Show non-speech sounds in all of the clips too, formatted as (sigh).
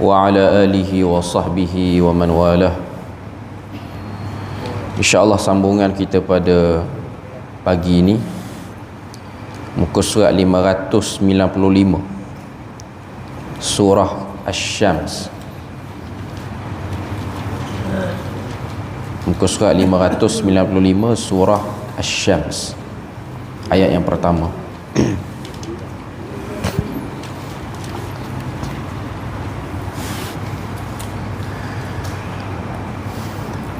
وعلى آله وصحبه ومن والاه InsyaAllah sambungan kita pada pagi ini Muka surat 595 Surah Ash-Shams Muka surat 595 Surah Ash-Shams Ayat yang pertama (clears throat)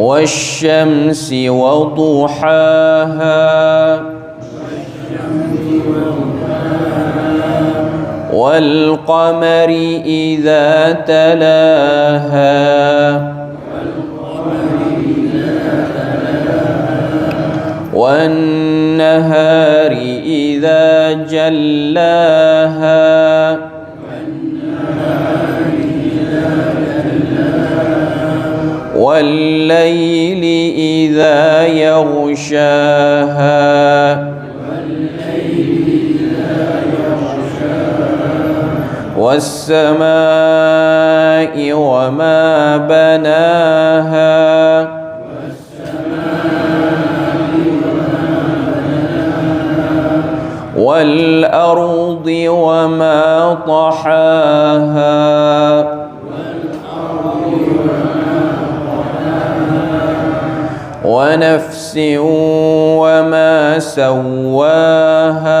والشمس وضحاها والقمر إذا تلاها والنهار إذا جلاها والليل إذا يغشاها. والسماء وما بناها. والأرض وما طحاها. ونفس وما سواها.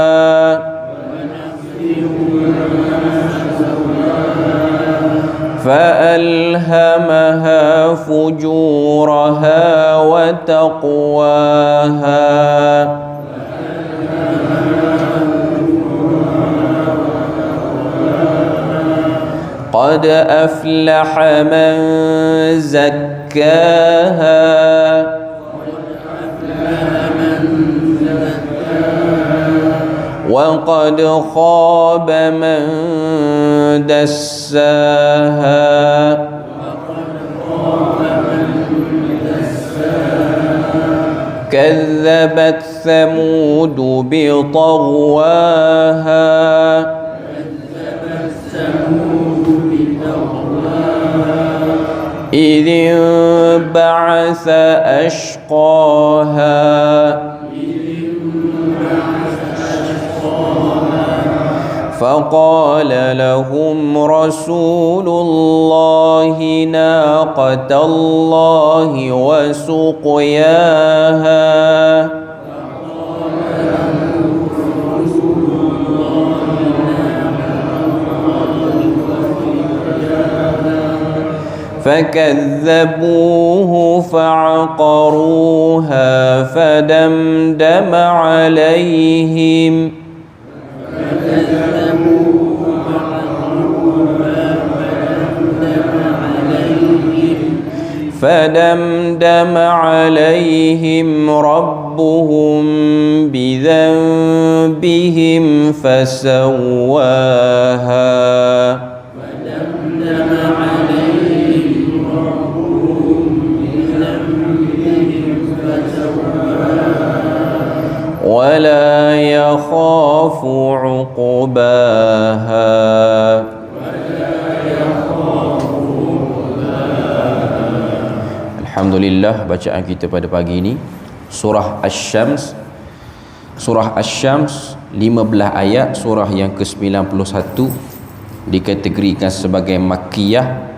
فألهمها فجورها وتقواها. قد أفلح من زكاها. وقد خاب من دساها. كذبت ثمود بطغواها. إذ انبعث أشقاها. فقال لهم رسول الله ناقة الله وسقياها. فكذبوه فعقروها فدمدم عليهم. فدمدم عليهم ربهم بذنبهم فسواها. ولا يخاف عقباها. Alhamdulillah bacaan kita pada pagi ini. Surah Asy-Syams surah Asy-Syams 15 ayat surah yang ke-91 dikategorikan sebagai makkiyah.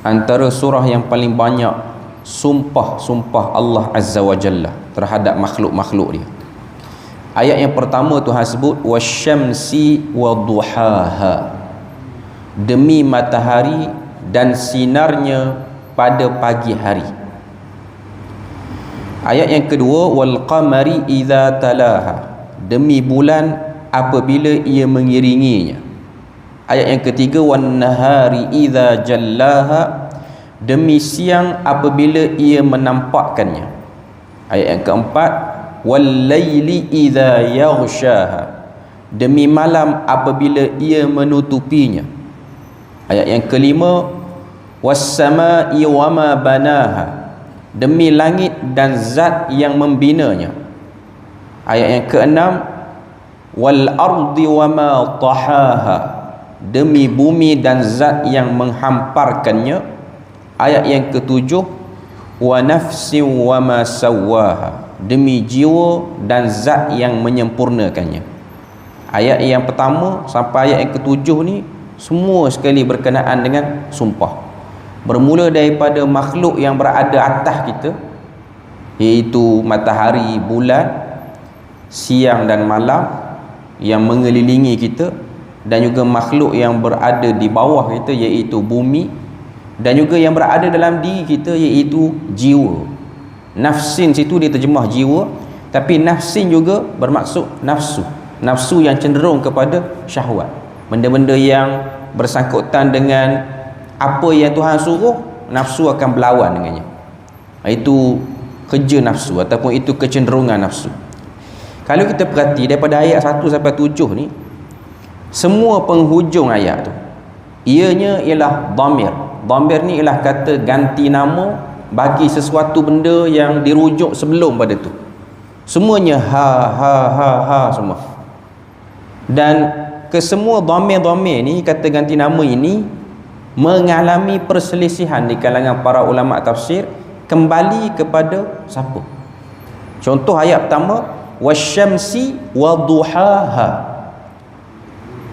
Antara surah yang paling banyak sumpah-sumpah Allah Azza wa Jalla terhadap makhluk-makhluk dia. Ayat yang pertama Tuhan sebut wasyamsi waduhaha demi matahari dan sinarnya pada pagi hari. Ayat yang kedua wal qamari idza talaha. Demi bulan apabila ia mengiringinya. Ayat yang ketiga wan nahari idza jallaha. Demi siang apabila ia menampakkannya. Ayat yang keempat wal laili idza yaghshaha. Demi malam apabila ia menutupinya. Ayat yang kelima was samai wama banaha. Demi langit dan zat yang membinanya. Ayat yang keenam wal ardi wama tahaha. Demi bumi dan zat yang menghamparkannya. Ayat yang ketujuh wa nafsin wama sawaha demi jiwa dan zat yang menyempurnakannya. Ayat yang pertama sampai ayat yang ketujuh ni semua sekali berkenaan dengan sumpah bermula daripada makhluk yang berada atas kita iaitu matahari, bulan siang dan malam yang mengelilingi kita dan juga makhluk yang berada di bawah kita iaitu bumi dan juga yang berada dalam diri kita iaitu jiwa. Nafsin situ dia terjemah jiwa tapi nafsin juga bermaksud nafsu. Nafsu yang cenderung kepada syahwat. Benda-benda yang bersangkutan dengan apa yang Tuhan suruh nafsu akan berlawan dengannya. Itu kerja nafsu ataupun itu kecenderungan nafsu. Kalau kita perhati daripada ayat 1 sampai 7 ni semua penghujung ayat tu ianya ialah dhamir. Dhamir ni ialah kata ganti nama bagi sesuatu benda yang dirujuk sebelum pada tu. Semuanya ha ha ha ha semua. Dan kesemua dhamir-dhamir ni kata ganti nama ini mengalami perselisihan di kalangan para ulama tafsir kembali kepada siapa contoh ayat pertama wasyamsi waduhaha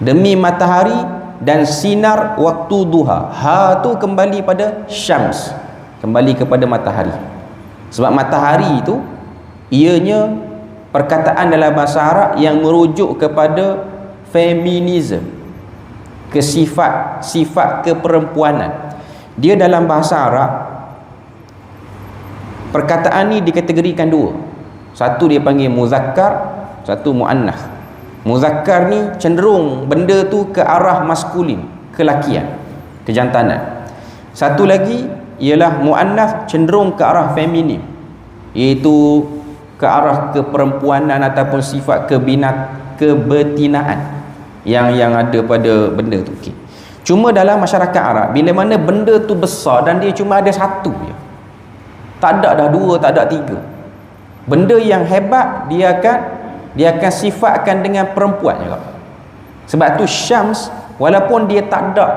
demi matahari dan sinar waktu duha. Ha tu kembali pada syams kembali kepada matahari. Sebab matahari itu ianya perkataan dalam bahasa Arab yang merujuk kepada feminism ke sifat sifat keperempuanan dia dalam bahasa Arab perkataan ni dikategorikan dua. Satu dia panggil muzakkar satu muannah muzakkar ni cenderung benda tu ke arah maskulin kelakian kejantanan. Satu lagi ialah muannah cenderung ke arah feminin iaitu ke arah keperempuanan ataupun sifat kebinat kebetinaan yang yang ada pada benda tu okay. cuma dalam masyarakat Arab bila mana benda tu besar dan dia cuma ada satu je tak ada dah dua tak ada tiga benda yang hebat dia akan dia akan sifatkan dengan perempuan juga sebab tu Syams walaupun dia tak ada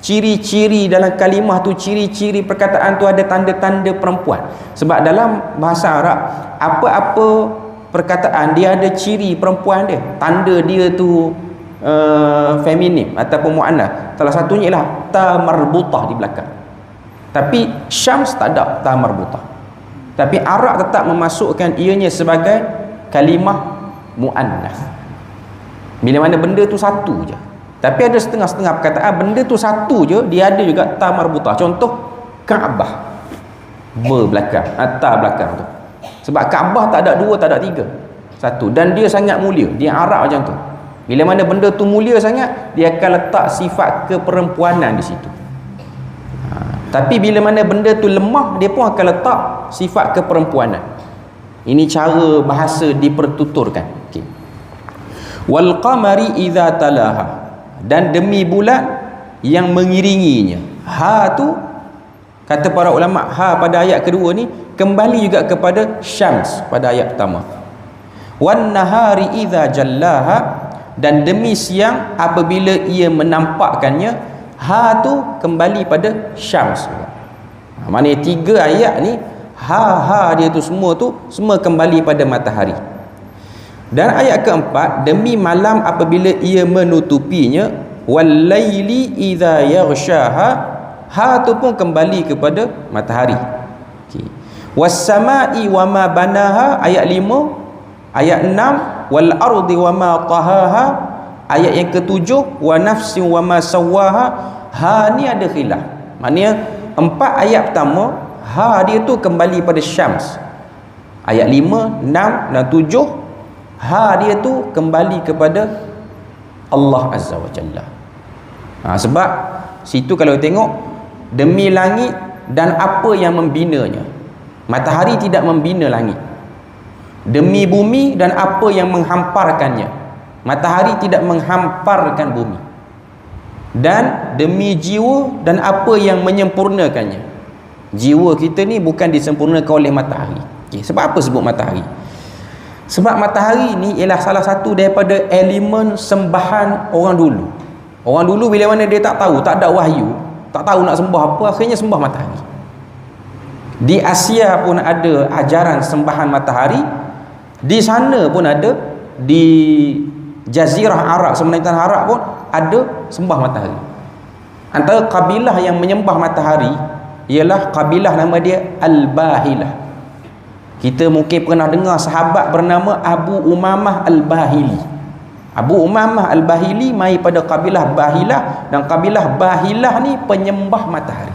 ciri-ciri dalam kalimah tu ciri-ciri perkataan tu ada tanda-tanda perempuan sebab dalam bahasa Arab apa-apa perkataan dia ada ciri perempuan dia tanda dia tu uh, feminim ataupun mu'annas. Salah satunya ialah ta marbutah di belakang. Tapi syams tak ada ta marbutah tapi Arab tetap memasukkan ianya sebagai kalimah mu'annas. Bila mana benda tu satu je. Tapi ada setengah-setengah perkataan benda tu satu je dia ada juga ta marbutah contoh Kaabah. Ber belakang ta belakang tu. Sebab Kaabah tak ada dua tak ada tiga. Satu. Dan dia sangat mulia. Dia Arab macam tu bila mana benda tu mulia sangat, dia akan letak sifat keperempuanan di situ. Ha, tapi bila mana benda tu lemah, dia pun akan letak sifat keperempuanan. Ini cara bahasa dipertuturkan. Wal qamari idza talaha dan demi bulan yang mengiringinya. Ha tu kata para ulama ha pada ayat kedua ni kembali juga kepada syams pada ayat pertama. Wan nahari idza jallaha dan demi siang apabila ia menampakkannya ha tu kembali pada syams. Ha, maknanya tiga ayat ni ha ha dia tu semua tu semua kembali pada matahari. Dan ayat keempat demi malam apabila ia menutupinya walaili idza yaghshaha ha tu pun kembali kepada matahari. Okey. Was samai wama banaha ayat 5 ayat 6 wal ardi wa ma tahaha. Ayat yang ketujuh wa nafsin wa ma sawaha ha ni ada khilaf. Maknanya empat ayat pertama ha dia tu kembali pada syams. Ayat lima, enam dan tujuh ha dia tu kembali kepada Allah Azza wa Jalla. Ha, sebab situ kalau tengok demi langit dan apa yang membinanya. Matahari tidak membina langit demi bumi dan apa yang menghamparkannya. Matahari tidak menghamparkan bumi. Dan demi jiwa dan apa yang menyempurnakannya. Jiwa kita ni bukan disempurnakan oleh matahari. Okay. sebab apa sebut matahari? Sebab matahari ni ialah salah satu daripada elemen sembahan orang dulu. Orang dulu bila mana dia tak tahu tak ada wahyu tak tahu nak sembah apa akhirnya sembah matahari. Di Asia pun ada ajaran sembahan matahari di sana pun ada di jazirah Arab semenanjung Arab pun ada sembah matahari antara kabilah yang menyembah matahari ialah kabilah nama dia Al-Bahilah kita mungkin pernah dengar sahabat bernama Abu Umamah Al-Bahili. Abu Umamah Al-Bahili mai pada kabilah Bahilah dan kabilah Bahilah ni penyembah matahari.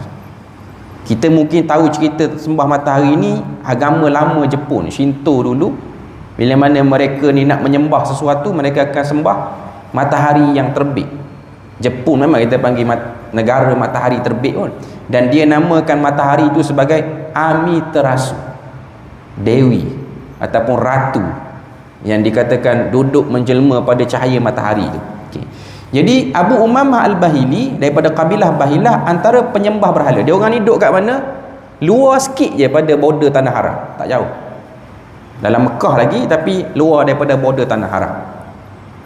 Kita mungkin tahu cerita sembah matahari ni agama lama Jepun, Shinto dulu. Bila mana mereka ni nak menyembah sesuatu, mereka akan sembah matahari yang terbit. Jepun memang kita panggil mat negara matahari terbit pun. Dan dia namakan matahari itu sebagai Amiterasu dewi ataupun ratu yang dikatakan duduk menjelma pada cahaya matahari itu okay. jadi Abu Umamah Al-Bahili daripada kabilah Bahilah antara penyembah berhala dia orang ni duduk kat mana luar sikit je pada border tanah haram tak jauh dalam Mekah lagi tapi luar daripada border tanah haram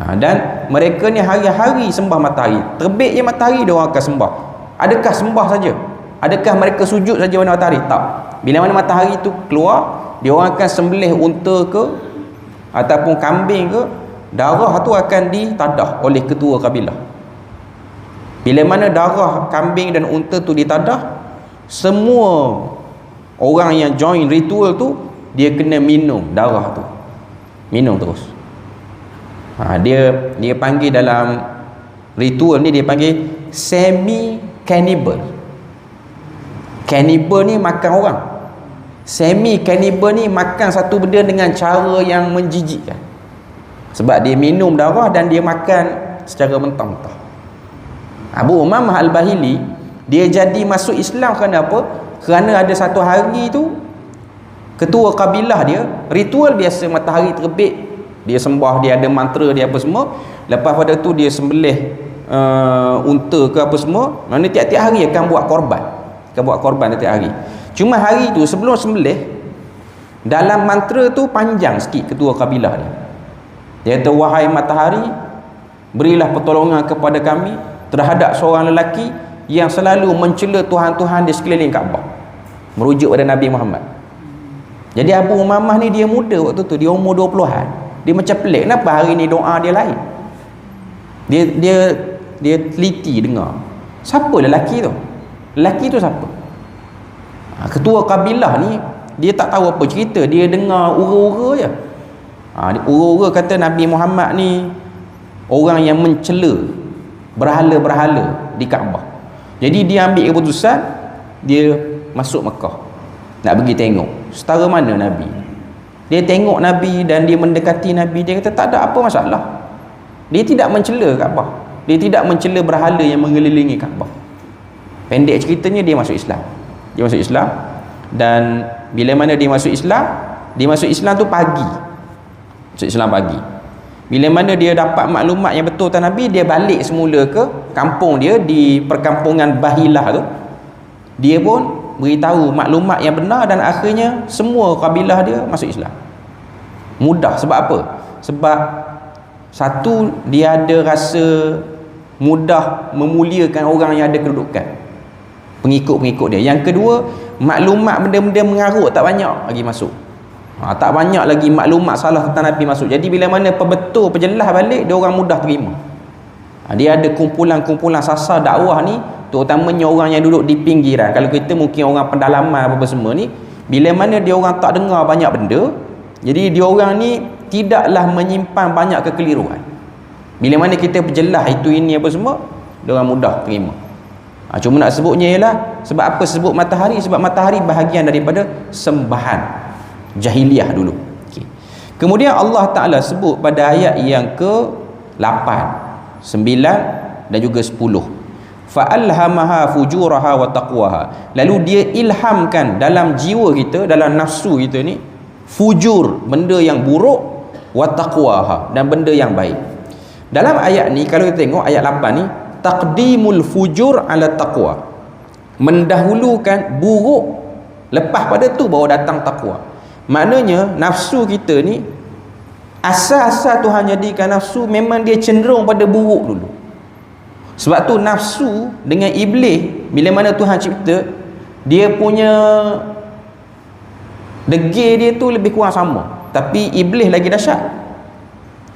ha, dan mereka ni hari-hari sembah matahari. Terbit je matahari dia orang akan sembah. Adakah sembah saja? Adakah mereka sujud saja pada matahari? Tak. Bila mana matahari itu keluar dia orang akan sembelih unta ke ataupun kambing ke darah tu akan ditadah oleh ketua kabilah. Bila mana darah kambing dan unta tu ditadah semua orang yang join ritual tu dia kena minum darah tu. Minum terus. Ha, dia dia panggil dalam ritual ni dia panggil semi cannibal cannibal ni makan orang. Semi cannibal ni makan satu benda dengan cara yang menjijikkan. Sebab dia minum darah dan dia makan secara mentah-mentah. Abu Umamah Al-Bahili dia jadi masuk Islam kerana apa? kerana ada satu hari tu ketua kabilah dia ritual biasa matahari terbit dia sembah dia ada mantra dia apa semua lepas pada tu dia sembelih uh, unta ke apa semua mana tiap-tiap hari akan buat korban akan buat korban tiap hari Cuma hari tu sebelum sembelih dalam mantra tu panjang sikit ketua kabilah dia. Dia kata wahai matahari berilah pertolongan kepada kami terhadap seorang lelaki yang selalu mencela tuhan-tuhan di sekeliling Kaabah. Merujuk pada Nabi Muhammad. Jadi Abu Umamah ni dia muda waktu tu, dia umur 20-an. Dia macam pelik kenapa hari ni doa dia lain. Dia dia dia teliti dengar. Siapa lelaki tu? Lelaki tu siapa? ha, ketua kabilah ni dia tak tahu apa cerita dia dengar ura-ura je ha, ura-ura kata Nabi Muhammad ni orang yang mencela berhala-berhala di Kaabah jadi dia ambil keputusan dia masuk Mekah nak pergi tengok setara mana Nabi? Dia tengok Nabi dan dia mendekati Nabi dia kata tak ada apa masalah. Dia tidak mencela Kaabah. Dia tidak mencela berhala yang mengelilingi Kaabah. Pendek ceritanya dia masuk Islam. Dia masuk Islam dan bila mana dia masuk Islam dia masuk Islam tu pagi. Masuk Islam pagi. Bila mana dia dapat maklumat yang betul tentang Nabi dia balik semula ke kampung dia di perkampungan Bahilah tu. Dia pun beritahu maklumat yang benar dan akhirnya semua kabilah dia masuk Islam. Mudah. Sebab apa? Sebab satu dia ada rasa mudah memuliakan orang yang ada kedudukan. Pengikut-pengikut dia. Yang kedua maklumat benda-benda mengarut tak banyak lagi masuk. Ha, tak banyak lagi maklumat salah tentang Nabi masuk. Jadi bila mana pebetul penjelas balik dia orang mudah terima. Ha, dia ada kumpulan-kumpulan sasar dakwah ni terutamanya orang yang duduk di pinggiran. Kalau kita mungkin orang pendalaman apa-apa semua ni bila mana dia orang tak dengar banyak benda jadi dia orang ni tidaklah menyimpan banyak kekeliruan. Bila mana kita berjelas itu ini apa semua dia orang mudah terima. Ha, cuma nak sebutnya ialah sebab apa sebut matahari? Sebab matahari bahagian daripada sembahan jahiliah dulu. Okay. kemudian Allah Ta'ala sebut pada ayat yang ke 8 9 dan juga 10 fa'alhamaha fujuraha wa taqwaha. Lalu dia ilhamkan dalam jiwa kita dalam nafsu kita ni fujur benda yang buruk wa taqwaha dan benda yang baik. Dalam ayat ni kalau kita tengok ayat 8 ni taqdimul fujur ala taqwa. Mendahulukan buruk lepas pada tu baru datang takwa maknanya nafsu kita ni asal-asal Tuhan jadikan nafsu memang dia cenderung pada buruk dulu sebab tu nafsu dengan iblis bila mana Tuhan cipta dia punya degil dia tu lebih kurang sama. Tapi iblis lagi dahsyat.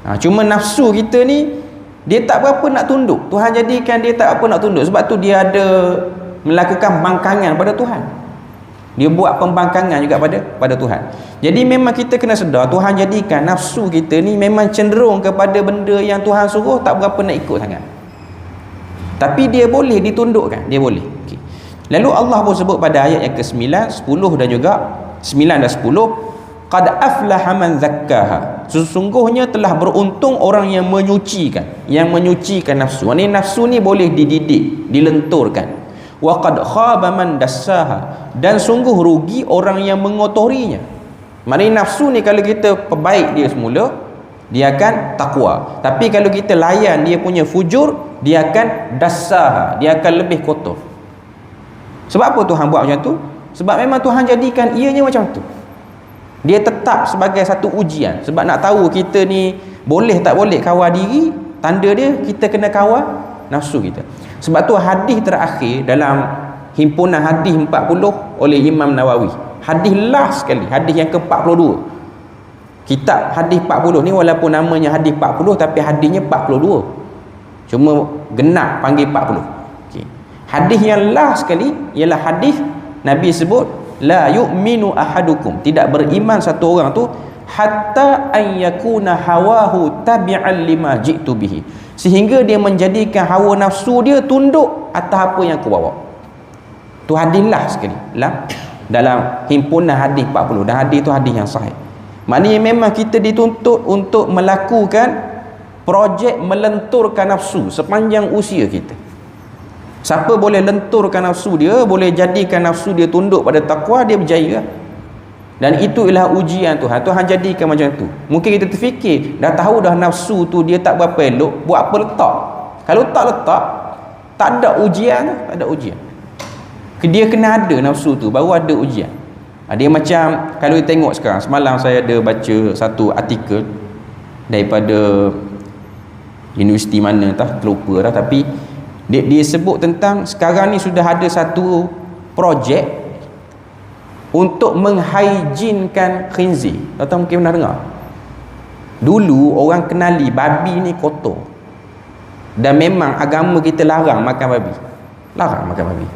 Ha, cuma nafsu kita ni dia tak berapa nak tunduk. Tuhan jadikan dia tak apa nak tunduk. Sebab tu dia ada melakukan bangkangan pada Tuhan. Dia buat pembangkangan juga pada pada Tuhan. Jadi memang kita kena sedar Tuhan jadikan nafsu kita ni memang cenderung kepada benda yang Tuhan suruh tak berapa nak ikut sangat. Tapi dia boleh ditundukkan, dia boleh. Okay. Lalu Allah pun sebut pada ayat yang ke-9, 10 dan juga 9 dan 10, qad aflaha man zakkaha. Sesungguhnya telah beruntung orang yang menyucikan, yang menyucikan nafsu. Ini nafsu ni boleh dididik, dilenturkan. Wa qad khaba man dassaha. Dan sungguh rugi orang yang mengotorinya. Maknanya nafsu ni kalau kita perbaik dia semula, dia akan takwa. Tapi kalau kita layan dia punya fujur, dia akan dasar, dia akan lebih kotor. Sebab apa Tuhan buat macam tu? Sebab memang Tuhan jadikan ianya macam tu. Dia tetap sebagai satu ujian. Sebab nak tahu kita ni boleh tak boleh kawal diri, tanda dia kita kena kawal nafsu kita. Sebab tu hadis terakhir dalam himpunan hadis 40 oleh Imam Nawawi hadis last sekali hadis yang ke-42 kitab hadis 40 ni walaupun namanya hadis 40 tapi hadisnya 42 cuma genap panggil 40 okay. hadis yang last sekali ialah hadis Nabi sebut la yu'minu ahadukum. Tidak beriman satu orang tu hatta an yakuna hawahu tabi'an lima ji'tu bihi. Sehingga dia menjadikan hawa nafsu dia tunduk atas apa yang aku bawa. Tu hadis last sekali. Lah dalam himpunan hadis 40 dan hadis itu hadis yang sahih maknanya memang kita dituntut untuk melakukan projek melenturkan nafsu sepanjang usia kita. Siapa boleh lenturkan nafsu dia boleh jadikan nafsu dia tunduk pada takwa dia berjaya. Dan itu ialah ujian Tuhan. Tuhan jadikan macam tu. Mungkin kita terfikir dah tahu dah nafsu tu dia tak berapa elok buat apa letak? Kalau tak letak tak ada ujian tak ada ujian. Dia kena ada nafsu tu baru ada ujian dia macam kalau kita tengok sekarang semalam saya ada baca satu artikel daripada universiti mana tak terlupa dah tapi dia, dia sebut tentang sekarang ni sudah ada satu projek untuk menghijinkan khinzir. Tahu mungkin pernah dengar? Dulu orang kenali babi ni kotor. Dan memang agama kita larang makan babi. Larang makan babi.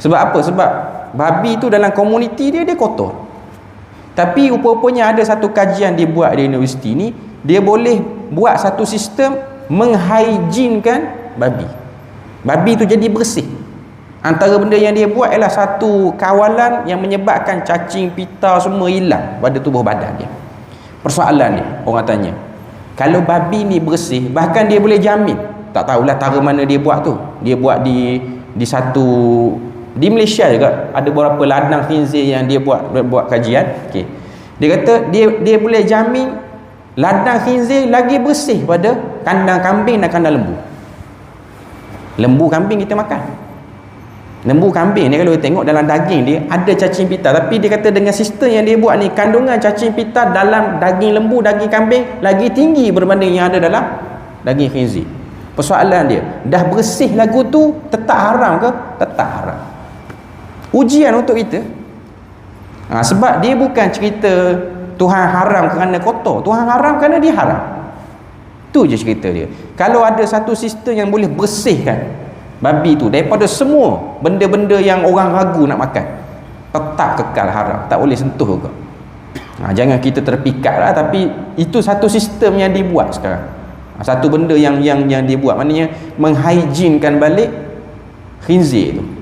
Sebab apa? Sebab babi tu dalam komuniti dia dia kotor. Tapi rupa-rupanya ada satu kajian dia buat di universiti ni, dia boleh buat satu sistem menghijinkan babi. Babi tu jadi bersih. Antara benda yang dia buat ialah satu kawalan yang menyebabkan cacing, pita semua hilang pada tubuh badan dia. Persoalan ni orang tanya. Kalau babi ni bersih, bahkan dia boleh jamin. Tak tahulah tara mana dia buat tu. Dia buat di di satu di Malaysia juga ada beberapa ladang khinzir yang dia buat buat kajian. Okey. Dia kata dia dia boleh jamin ladang khinzir lagi bersih pada kandang kambing dan kandang lembu. Lembu kambing kita makan. Lembu kambing ni kalau kita tengok dalam daging dia ada cacing pita. Tapi dia kata dengan sistem yang dia buat ni kandungan cacing pita dalam daging lembu daging kambing lagi tinggi berbanding yang ada dalam daging khinzir persoalan dia dah bersih lagu tu tetap haram ke? Tetap haram ujian untuk kita. Ha, sebab dia bukan cerita Tuhan haram kerana kotor. Tuhan haram kerana dia haram. Tu je cerita dia. Kalau ada satu sistem yang boleh bersihkan babi tu daripada semua benda-benda yang orang ragu nak makan tetap kekal haram. Tak boleh sentuh juga. Ha, jangan kita terpikat lah tapi itu satu sistem yang dibuat sekarang. Ha, satu benda yang yang yang dibuat. Maknanya menghijinkan balik khinzir tu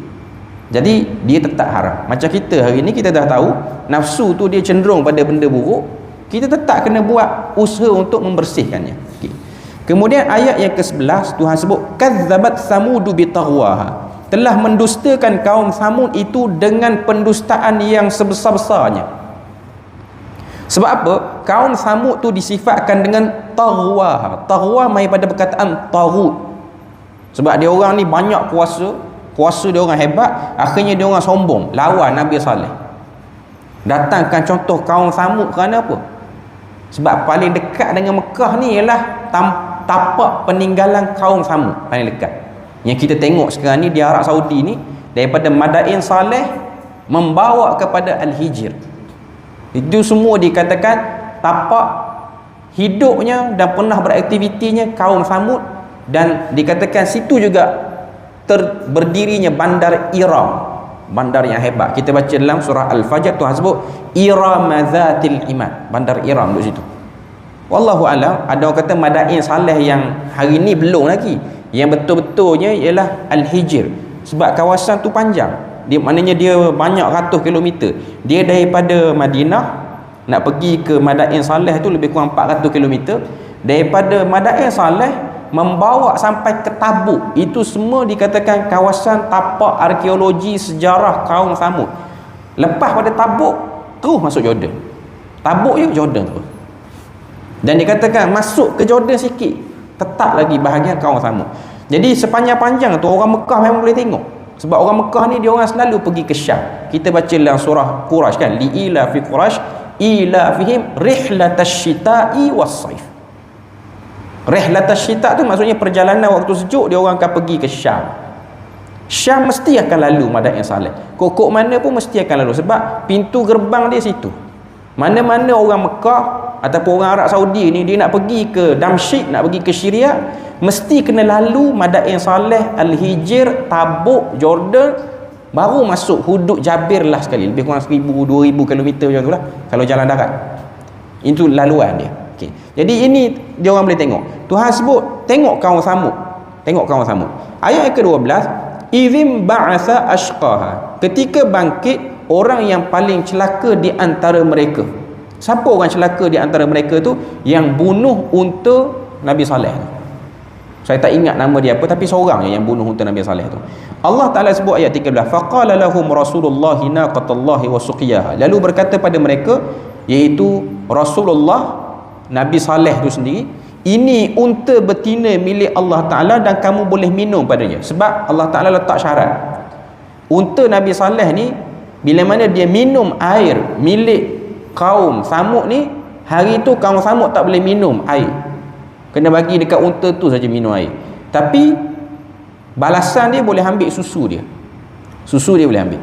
jadi dia tetap haram. Macam kita hari ni kita dah tahu nafsu tu dia cenderung pada benda buruk, kita tetap kena buat usaha untuk membersihkannya. Okay. kemudian ayat yang ke-11 Tuhan sebut kazzabat samudu bitaghwaha telah mendustakan kaum Samud itu dengan pendustaan yang sebesar-besarnya sebab apa? kaum Samud tu disifatkan dengan taghwa taghwa mai pada perkataan taghut sebab dia orang ni banyak kuasa kuasa dia orang hebat akhirnya dia orang sombong lawan Nabi Saleh. Datangkan contoh kaum Samud kerana apa? sebab paling dekat dengan Mekah ni ialah tapak peninggalan kaum Samud paling dekat. Yang kita tengok sekarang ni di Arab Saudi ni daripada Madain Saleh membawa kepada Al-Hijr. Itu semua dikatakan tapak hidupnya dan pernah beraktivitinya kaum Samud dan dikatakan situ juga ter, berdirinya bandar Iram. Bandar yang hebat. Kita baca dalam surah Al-Fajr Tuhan sebut Iramazatil Imad bandar Iram duduk situ. Wallahu alam ada orang kata Madain Saleh yang hari ni belum lagi. Yang betul-betulnya ialah Al-Hijr. Sebab kawasan tu panjang. Dia maknanya dia banyak ratus kilometer. Dia daripada Madinah nak pergi ke Madain Saleh tu lebih kurang 400 kilometer. Daripada Madain Saleh membawa sampai ke Tabuk. Itu semua dikatakan kawasan tapak arkeologi sejarah kaum Samud lepas pada Tabuk terus masuk Jordan. Tabuk je Jordan tu. Dan dikatakan masuk ke Jordan sikit tetap lagi bahagian kaum Samud jadi sepanjang-panjang tu orang Mekah memang boleh tengok. Sebab orang Mekah ni dia orang selalu pergi ke Syam. Kita baca dalam surah Quraisy kan? Liila fi Quraisy ila fihim rihlatash shita'i was-saif rihlatash shita' tu maksudnya perjalanan waktu sejuk dia orang akan pergi ke Syam. Syam mesti akan lalu madat yang saleh kokok mana pun mesti akan lalu sebab pintu gerbang dia situ. Mana-mana orang Mekah ataupun orang Arab Saudi ni dia nak pergi ke Damsyik nak pergi ke Syria mesti kena lalu Madain Saleh Al-Hijr Tabuk Jordan baru masuk hudud Jabir lah sekali. Lebih kurang 1000 2000 km macam tu lah kalau jalan darat. Itu laluan dia. Jadi ini dia orang boleh tengok. Tuhan sebut tengok kaum samud. Tengok kaum samud. Ayat yang ke-12 izim ba'asa ashqaha. Ketika bangkit orang yang paling celaka di antara mereka. Siapa orang celaka di antara mereka tu? Yang bunuh unta Nabi Saleh saya tak ingat nama dia apa tapi seorang yang bunuh unta Nabi Saleh tu. Allah Taala sebut ayat 13 faqala lahum rasulullah naqatallahi wa suqiyaha. Lalu berkata pada mereka iaitu Rasulullah Nabi Saleh tu sendiri ini unta betina milik Allah Ta'ala dan kamu boleh minum padanya. Sebab Allah Ta'ala letak syarat. Unta Nabi Saleh ni bila mana dia minum air milik kaum samuk ni hari tu kaum samuk tak boleh minum air. Kena bagi dekat unta tu saja minum air. Tapi balasan dia boleh ambil susu dia. Susu dia boleh ambil.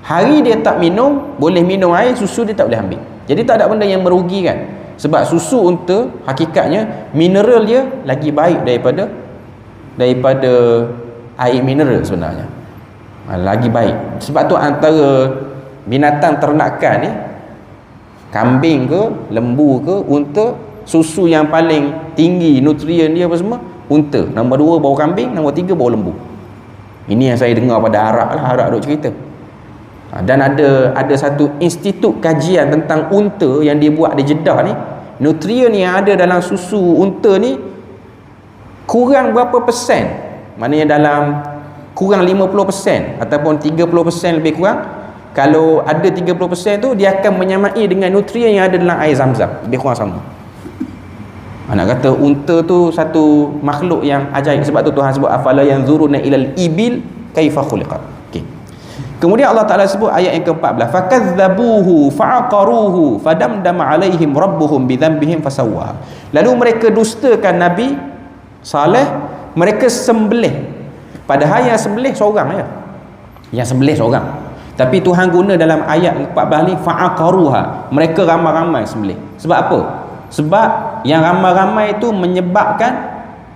Hari dia tak minum boleh minum air susu dia tak boleh ambil. Jadi tak ada benda yang merugikan sebab susu unta hakikatnya mineral dia lagi baik daripada daripada air mineral sebenarnya. Ha, lagi baik. Sebab tu antara binatang ternakan ni kambing ke lembu ke unta susu yang paling tinggi nutrien dia apa semua unta. Nombor dua bau kambing nombor tiga bau lembu. Ini yang saya dengar pada Arab lah Arab duk cerita dan ada ada satu institut kajian tentang unta yang dia buat di Jeddah ni. Nutrien yang ada dalam susu unta ni kurang berapa persen? Maknanya dalam kurang 50% ataupun 30% lebih kurang kalau ada 30% tu dia akan menyamai dengan nutrien yang ada dalam air zam-zam. Lebih kurang sama. Nak kata unta tu satu makhluk yang ajaib sebab tu Tuhan sebut afala yang zuruna ilal ibil kaifa khuliqat. Kemudian Allah Ta'ala sebut ayat yang ke-14 fakadzabuhu fa'aqaruhu fadamdama alaihim rabbuhum bidhanbihim fasawwa lalu mereka dustakan Nabi Saleh mereka sembelih padahal yang sembelih seorang ya yang sembelih seorang tapi Tuhan guna dalam ayat 14 ni fa'aqaruha. Mereka ramai-ramai sembelih. Sebab apa? Sebab yang ramai-ramai itu menyebabkan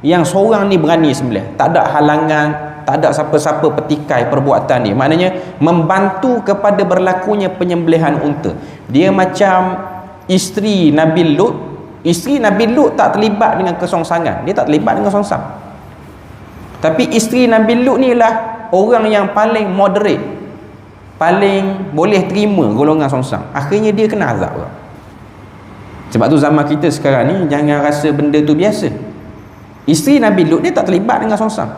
yang seorang ni berani sembelih. Tak ada halangan, tak ada siapa-siapa petikai perbuatan ni. Maknanya membantu kepada berlakunya penyembelihan unta. Dia macam isteri Nabi Lut. Isteri Nabi Lut tak terlibat dengan kesongsangan. Dia tak terlibat dengan songsang. Tapi isteri Nabi Lut ni lah orang yang paling moderate paling boleh terima golongan songsang akhirnya dia kena azab sebab tu zaman kita sekarang ni jangan rasa benda tu biasa isteri Nabi Lut dia tak terlibat dengan songsang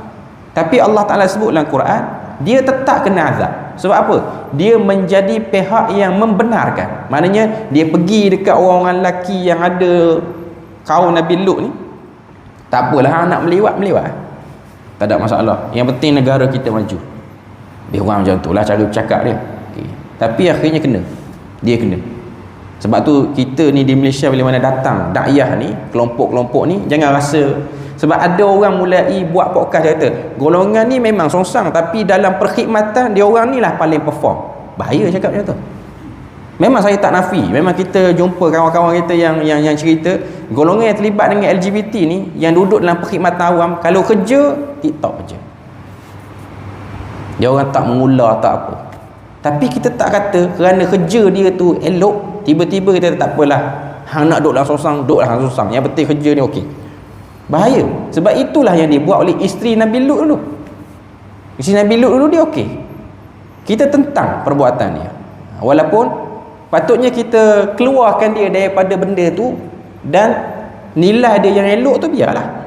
tapi Allah Ta'ala sebut dalam Quran dia tetap kena azab. Sebab apa? dia menjadi pihak yang membenarkan. Maknanya dia pergi dekat orang-orang lelaki yang ada kaum Nabi Lut ni tak apalah nak melewat melewat. Tak ada masalah. Yang penting negara kita maju. Dia orang macam tu lah cara bercakap dia. Okay. tapi akhirnya kena. Dia kena. Sebab tu kita ni di Malaysia bila mana datang dakyah ni kelompok-kelompok ni jangan rasa sebab ada orang mulai buat podcast kata golongan ni memang songsang tapi dalam perkhidmatan dia orang ni lah paling perform. Bahaya cakap macam tu. Memang saya tak nafi. Memang kita jumpa kawan-kawan kita yang yang yang cerita golongan yang terlibat dengan LGBT ni yang duduk dalam perkhidmatan awam kalau kerja TikTok je. Dia orang tak mengular tak apa. Tapi kita tak kata kerana kerja dia tu elok tiba-tiba kita tak apalah hang nak duduk dalam sosang duduk dalam sosang. Yang penting kerja ni okey bahaya. Sebab itulah yang dibuat oleh isteri Nabi Lut dulu. Isteri Nabi Lut dulu dia okey. Kita tentang perbuatan dia. Walaupun patutnya kita keluarkan dia daripada benda tu dan nilai dia yang elok tu biarlah.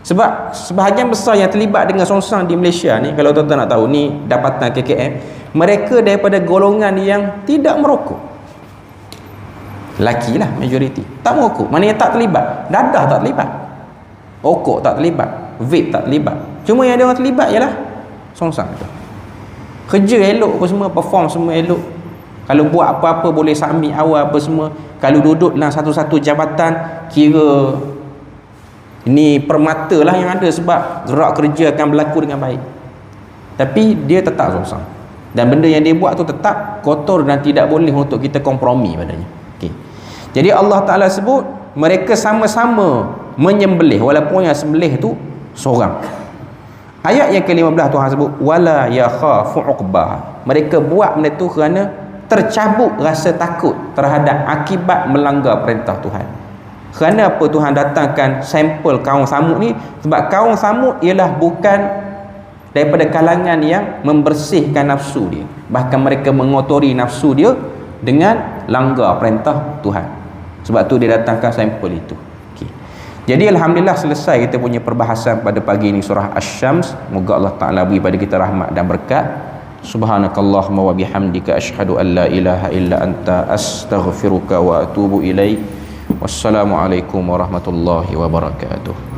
Sebab sebahagian besar yang terlibat dengan songsang di Malaysia ni kalau tuan-tuan nak tahu ni dapatan KKM mereka daripada golongan yang tidak merokok. Laki lah majoriti. Tak merokok. Mana yang tak terlibat. Dadah tak terlibat Okok tak terlibat Vape tak terlibat. Cuma yang dia orang terlibat ialah Songsang tu. Kerja elok apa semua Perform semua elok. Kalau buat apa-apa boleh submit awal apa semua. Kalau duduk dalam satu-satu jabatan Kira Ini permata lah yang ada Sebab gerak kerja akan berlaku dengan baik. Tapi dia tetap songsang Dan benda yang dia buat tu tetap Kotor dan tidak boleh untuk kita kompromi padanya. Okay. Jadi Allah Ta'ala sebut Mereka sama-sama menyembelih walaupun yang sembelih tu seorang. Ayat yang ke-15 Tuhan sebut wala yakhafu uqbah. Mereka buat benda tu kerana tercabut rasa takut terhadap akibat melanggar perintah Tuhan. Kerana apa Tuhan datangkan sampel kaum samud ni? Sebab kaum samud ialah bukan daripada kalangan yang membersihkan nafsu dia. Bahkan mereka mengotori nafsu dia dengan langgar perintah Tuhan. Sebab tu dia datangkan sampel itu jadi Alhamdulillah selesai kita punya perbahasan pada pagi ini surah Asy-Syams. Moga Allah Ta'ala beri pada kita rahmat dan berkat. Subhanakallahumma wa bihamdika ashhadu an la ilaha illa anta astaghfiruka wa atubu ilaik. Wassalamualaikum warahmatullahi wabarakatuh.